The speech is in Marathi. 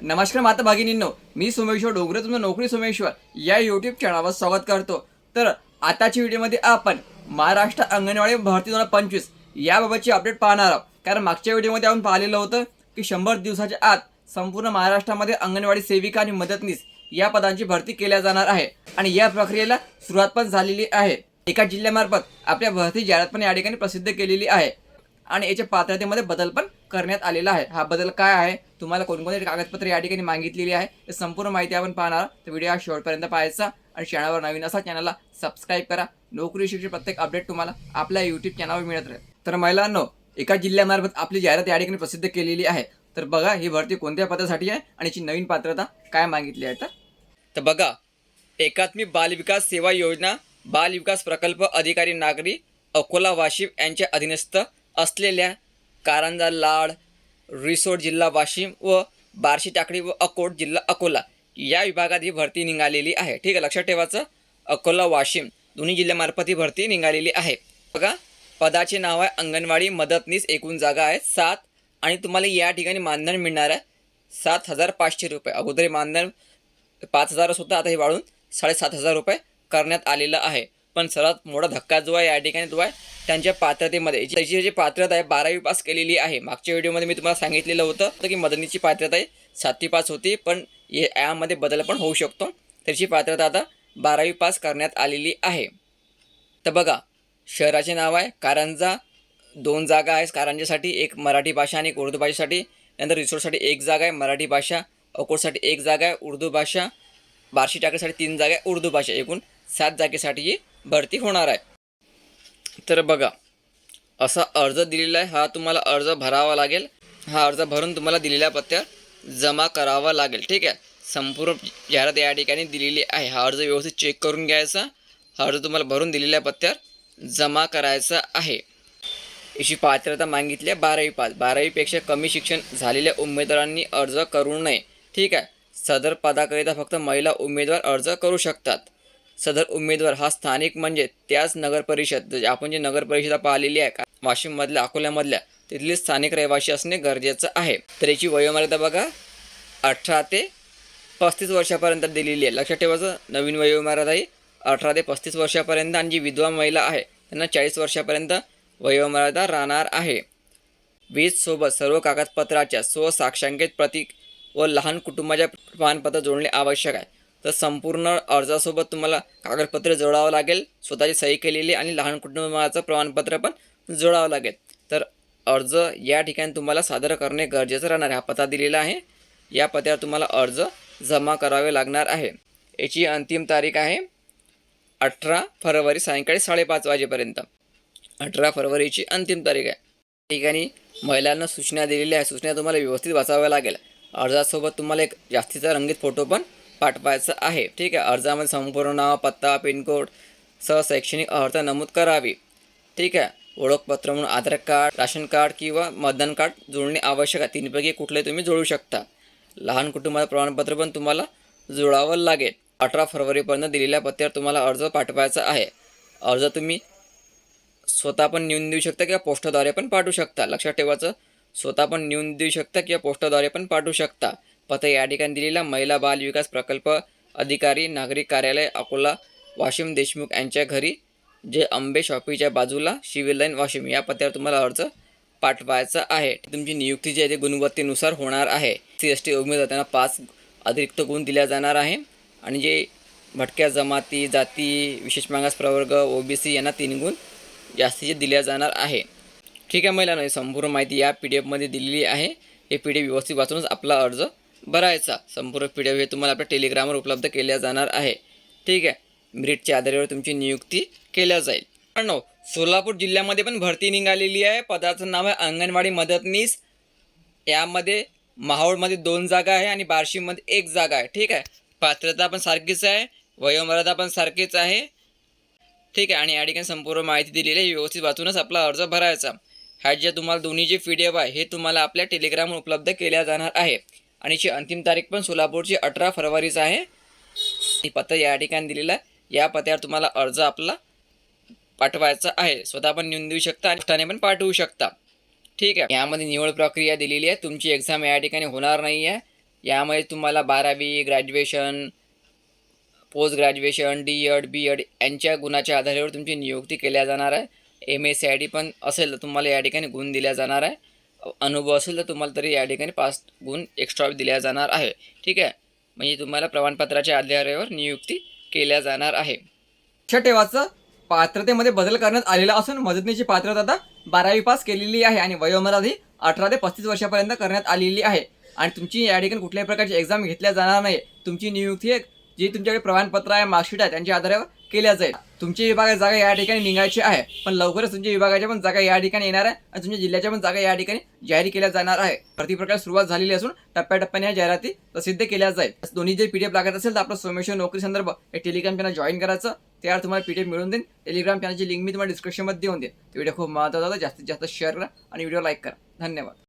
नमस्कार माता भगिनींनो मी सोमेश्वर डोंगरे तुमचं नोकरी सोमेश्वर या युट्यूब चॅनलवर स्वागत करतो. तर आताच्या व्हिडिओमध्ये आपण महाराष्ट्र अंगणवाडी भरती दोन हजार पंचवीस याबाबतची अपडेट पाहणार आहोत. कारण मागच्या व्हिडिओमध्ये आपण पाहिलेलं होतं की शंभर दिवसाच्या आत संपूर्ण महाराष्ट्रामध्ये अंगणवाडी सेविका आणि मदतनीस या पदांची भरती केल्या जाणार आहे. आणि या प्रक्रियेला सुरुवात पण झालेली आहे. एका जिल्ह्यामार्फत आपल्या भरती जाहिरात पण या ठिकाणी प्रसिद्ध केलेली आहे. आणि याच्या पात्रतेमध्ये बदल पण करण्यात आलेला आहे. हा बदल काय आहे? तुम्हाला कोणकोणते कागदपत्र या ठिकाणी मागितलेली आहे? हे संपूर्ण माहिती आपण पाहणार तर व्हिडिओ हा शेवटपर्यंत पाहायचा आणि चॅनलवर नवीन असा चॅनलला सबस्क्राईब करा. नोकरी शिक्षण प्रत्येक अपडेट तुम्हाला आपल्या यूट्यूब चॅनलवर मिळत राहील. तर महिलांनो एका जिल्ह्यामार्फत आपली जाहिरात या ठिकाणी प्रसिद्ध केलेली आहे. तर बघा ही भरती कोणत्या पदासाठी आहे आणि याची नवीन पात्रता काय मागितली आहे तर? तर बघा एकात्मिक बालविकास सेवा योजना बाल विकास प्रकल्प अधिकारी नागरी अकोला वाशिम यांच्या अधीनस्थ असलेल्या कारंजा लाड रिसोड जिल्हा वाशिम व बार्शी टाकळी व अकोट जिल्हा अकोला या विभागात ही भरती निघालेली आहे. ठीक आहे लक्षात ठेवायचं अकोला वाशिम दोन्ही जिल्ह्यामार्फत ही भरती निघालेली आहे. बघा पदाचे नाव आहे अंगणवाडी मदतनीस एकूण जागा आहे सात आणि तुम्हाला या ठिकाणी मानधन मिळणार आहे सात हजार पाचशे रुपये. अगोदर मानधन पाच हजारच होतं आता हे वाढून साडेसात हजार रुपये करण्यात आलेलं आहे. पण सर्वात मोठा धक्का जो आहे या ठिकाणी जो आहे त्यांच्या पात्रतेमध्ये. त्याची जी पात्रता आहे बारावी पास केलेली आहे. मागच्या व्हिडिओमध्ये मी तुम्हाला सांगितलेलं होतं की मदनीची पात्रता आहे सातवी पास होती पण यामध्ये बदल पण होऊ शकतो. त्याची पात्रता आता बारावी पास करण्यात आलेली आहे. तर बघा शहराचे नाव आहे कारंजा. दोन जागा आहेत कारंजासाठी एक मराठी भाषा आणि एक उर्दू भाषेसाठी. नंतर रिसोर्टसाठी एक जागा आहे मराठी भाषा. अकोटसाठी एक जागा आहे उर्दू भाषा. बार्शी टाकण्यासाठी तीन जागा आहे उर्दू भाषा. एकूण सात जागेसाठी ही भरती होणार आहे. तर बघा असा अर्ज दिलेला आहे. हा तुम्हाला अर्ज भरावा लागेल. हा अर्ज भरून तुम्हाला दिलेल्या पत्त्यावर जमा करावा लागेल. ठीक आहे? संपूर्ण जाहिरात या ठिकाणी दिलेली आहे. हा अर्ज व्यवस्थित चेक करून घ्यायचा. हा अर्ज तुम्हाला भरून दिलेल्या पत्त्यावर जमा करायचा आहे. याची पात्रता मागितली आहे बारावी पास. बारावीपेक्षा कमी शिक्षण झालेल्या उमेदवारांनी अर्ज करू नये. ठीक आहे? सदर पदाकरिता फक्त महिला उमेदवार अर्ज करू शकतात. सदर उमेदवार हा स्थानिक म्हणजे त्याच नगरपरिषद. आपण जे नगरपरिषदा पाहिलेली आहे का वाशिममधल्या अकोल्यामधल्या तिथले स्थानिक रहिवासी असणे गरजेचं आहे. तर याची वयोमर्यादा बघा अठरा ते पस्तीस वर्षापर्यंत दिलेली आहे. लक्षात ठेवायचं नवीन वयोमर्यादा ही अठरा ते पस्तीस वर्षापर्यंत आणि जी विधवा महिला आहे त्यांना चाळीस वर्षापर्यंत वयोमर्यादा राहणार आहे. वीजसोबत सर्व कागदपत्राच्या स्वसाक्षांकित प्रतीक व लहान कुटुंबाच्या प्रमाणपत्र जोडणे आवश्यक आहे. तर संपूर्ण अर्जासोबत तुम्हाला कागदपत्रे जोडावं लागेल. स्वतःची सही केलेली आणि लहान कुटुंबाचं प्रमाणपत्र पण जोडावं लागेल. तर अर्ज या ठिकाणी तुम्हाला सादर करणे गरजेचं राहणार हा पत्ता दिलेला आहे. या पत्त्यावर तुम्हाला अर्ज जमा करावे लागणार आहे. याची अंतिम तारीख आहे अठरा फरवरी सायंकाळी साडेपाच वाजेपर्यंत. अठरा फरवरीची अंतिम तारीख आहे. त्या ठिकाणी महिलांना सूचना दिलेल्या आहे. सूचना तुम्हाला व्यवस्थित वाचाव्या लागेल. अर्जासोबत तुम्हाला एक जास्तीचा रंगीत फोटो पण पाठवायचं आहे. ठीक आहे. अर्जामध्ये संपूर्ण नाव पत्ता पिनकोड सह शैक्षणिक अर्हता नमूद करावी. ठीक आहे. ओळखपत्र म्हणून आधार कार्ड राशन कार्ड किंवा मतदान कार्ड जोडणे आवश्यक आहे. तीनपैकी कुठले तुम्ही जोडू शकता. लहान कुटुंबाचं प्रमाणपत्र पण तुम्हाला जोडावं लागेल. अठरा फरवरीपर्यंत दिलेल्या पत्त्यावर तुम्हाला अर्ज पाठवायचा आहे. अर्ज तुम्ही स्वतः पण नेऊन देऊ शकता किंवा पोस्टाद्वारे पण पाठवू शकता. लक्षात ठेवायचं स्वतः पण नेऊन देऊ शकता किंवा पोस्टाद्वारे पण पाठवू शकता. पत्ता या ठिकाणी दिलेला महिला बाल विकास प्रकल्प अधिकारी नागरिक कार्यालय अकोला वाशिम देशमुख यांच्या घरी जे आंबे शॉपीच्या बाजूला सिव्हिल लाईन वाशिम या पत्त्यावर तुम्हाला अर्ज पाठवायचा आहे. तुमची नियुक्ती जी आहे ती गुणवत्तेनुसार होणार आहे. सी एस टी उमेदवार त्यांना पाच अतिरिक्त गुण दिल्या जाणार आहे. आणि जे भटक्या जमाती जाती विशेष मागास प्रवर्ग ओबीसी यांना तीन गुण जास्तीचे दिल्या जाणार आहे. ठीक आहे महिलांना संपूर्ण माहिती या पी डी एफमध्ये दिलेली आहे. हे पी डी एफ व्यवस्थित वाचूनच आपला अर्ज भरायचा संपूर्ण पी डी एफ हे तुम्हाला आपल्या टेलिग्रामवर उपलब्ध केल्या जाणार आहे. ठीक आहे? मेरिटच्या आधारेवर तुमची नियुक्ती केल्या जाईल. पण सोलापूर जिल्ह्यामध्ये पण भरती निघालेली आहे. पदाचं नाव आहे अंगणवाडी मदतनीस. यामध्ये माहूरमध्ये दोन जागा आहे आणि बार्शीमध्ये एक जागा आहे. ठीक आहे? पात्रता पण सारखीच आहे. वयोमर्यादा पण सारखीच आहे. ठीक आहे? आणि या ठिकाणी संपूर्ण माहिती दिलेली आहे. व्यवस्थित वाचूनच आपला अर्ज भरायचा. ह्या जे तुम्हाला दोन्ही जे पी डी एफ आहे हे तुम्हाला आपल्या टेलिग्रामवर उपलब्ध केल्या जाणार आहे. आणि याची अंतिम तारीख पण सोलापूरची अठरा फरवरीच आहे. पत्ता या ठिकाणी दिलेला आहे. या पत्त्यावर तुम्हाला अर्ज आपला पाठवायचा आहे. स्वतः पण नेऊन देऊ शकता आणि पोस्टाने पण पाठवू शकता. ठीक आहे. यामध्ये निवड प्रक्रिया दिलेली आहे. तुमची एक्झाम या ठिकाणी होणार नाही आहे. यामध्ये तुम्हाला बारावी graduation post graduation D Ed B Ed यांच्या गुणाच्या आधारावर तुमची नियुक्ती केल्या जाणार आहे. M S C I D पण असेल तर तुम्हाला या ठिकाणी गुण दिल्या जाणार आहे. अनुभव असेल तर तुम्हाला तरी या ठिकाणी पाच गुण एक्स्ट्रा दिल्या जाणार आहे. ठीक आहे? म्हणजे तुम्हाला प्रमाणपत्राच्या आधारावर नियुक्ती केल्या जाणार आहे. लक्षात ठेवायचं पात्रतेमध्ये बदल करण्यात आलेला असून मदतनीची पात्रता आता बारावी पास केलेली आहे आणि वयोमर्यादा ही अठरा ते पस्तीस वर्षापर्यंत करण्यात आलेली आहे. आणि तुमची या ठिकाणी कुठल्याही प्रकारची एक्झाम घेतल्या जाणार नाही. तुमची नियुक्ती जी तुमच्याकडे प्रमाणपत्र आहे मार्कशीट आहे त्यांच्या आधारावर केल्या जाईल तुमची विभागाची जागा या ठिकाणी निघायची आहे. पण लवकरच तुमच्या विभागाच्या पण जागा या ठिकाणी येणार आहे आणि तुमच्या जिल्ह्याच्या पण जागा या ठिकाणी जाहीर केल्या जाणार आहे. प्रतिप्रकार सुरुवात झालेली असून टप्प्याटप्प्याने या जाहिराती प्रसिद्ध केल्या जाईल. दोन्ही जर पीडीएफ लागत असेल तर आपलं सोमेश्वर नोकरी संदर्भ हे टेलिग्राम चॅनल जॉईन करायचं. त्यावर तुम्हाला पीडीएफ मिळून देईन. टेलिग्राम चॅनलची लिंक मी तुम्हाला डिस्क्रिप्शनमध्ये देऊन देईन. व्हिडिओ खूप महत्त्वाचा होता. जास्तीत जास्त शेअर करा आणि व्हिडिओ लाईक करा. धन्यवाद.